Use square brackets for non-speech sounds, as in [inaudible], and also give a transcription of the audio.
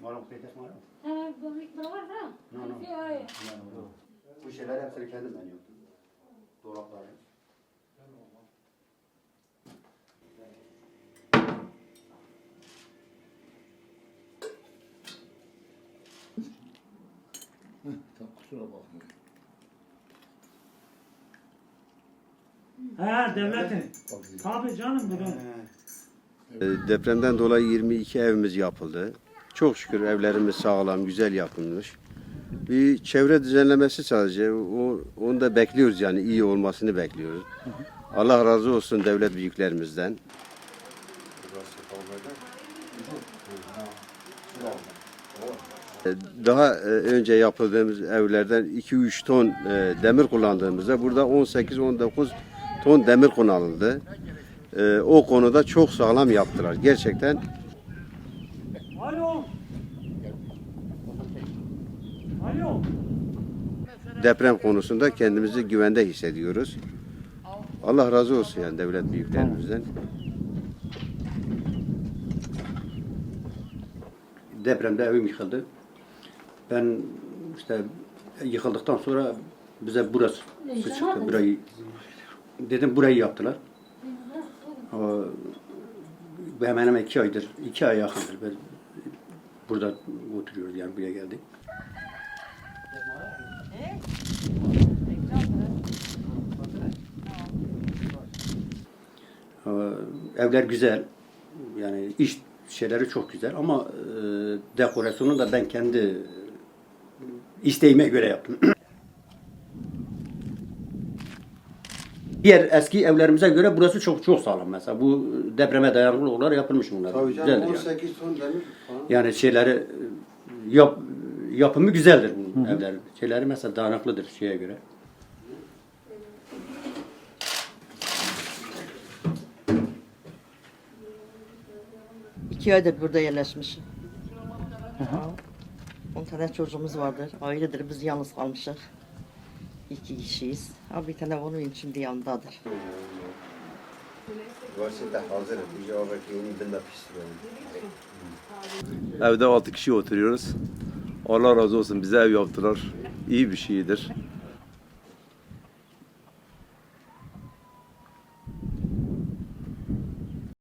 Malum pekes malum. Ha, bu bir var ha. No, no. Şey, ay. Bu şeyler hepsini kendim ben yaptım. Dolapları. Kusura bakmayın. Ha devletin. Tabii canım bu da. E, Depremden dolayı 22 evimiz yapıldı. Çok şükür evlerimiz sağlam, güzel yapılmış. Bir çevre düzenlemesi sadece. O, onu da bekliyoruz yani iyi olmasını bekliyoruz. Allah razı olsun devlet büyüklerimizden. E, Daha e, önce yapıldığımız evlerden 2-3 ton e, demir kullandığımızda burada 18-19 ton demir kullanıldı. E, O konuda çok sağlam yaptılar. Gerçekten Alo. Alo. deprem konusunda kendimizi güvende hissediyoruz. Allah razı olsun yani devlet büyüklerimizden. Depremde evim yıkıldı. Ben işte yıkıldıktan sonra bize burası çıktı. Burayı dedim burayı yaptılar. O, hemen hemen iki aydır, iki ay yakındır. Ben burada oturuyoruz yani buraya geldik. Evler güzel. Yani iş şeyleri çok güzel ama e, dekorasyonu da ben kendi isteğime göre yaptım. [clears throat] Diğer eski evlerimize göre burası çok çok sağlam mesela. Bu depreme dayanıklı olarak yapılmış bunlar. Güzeldir yani. ton demir falan. Yani şeyleri e, yap, yapımı güzeldir bu evlerin. Şeyleri mesela dayanıklıdır şeye göre. İki aydır burada yerleşmişim. On tane çocuğumuz vardır. Ailedir. Biz yalnız kalmışız. İki kişiyiz. Ha, bir tane onun şimdi yanındadır. Evde altı kişi oturuyoruz. Allah razı olsun bize ev yaptılar. İyi bir şeydir.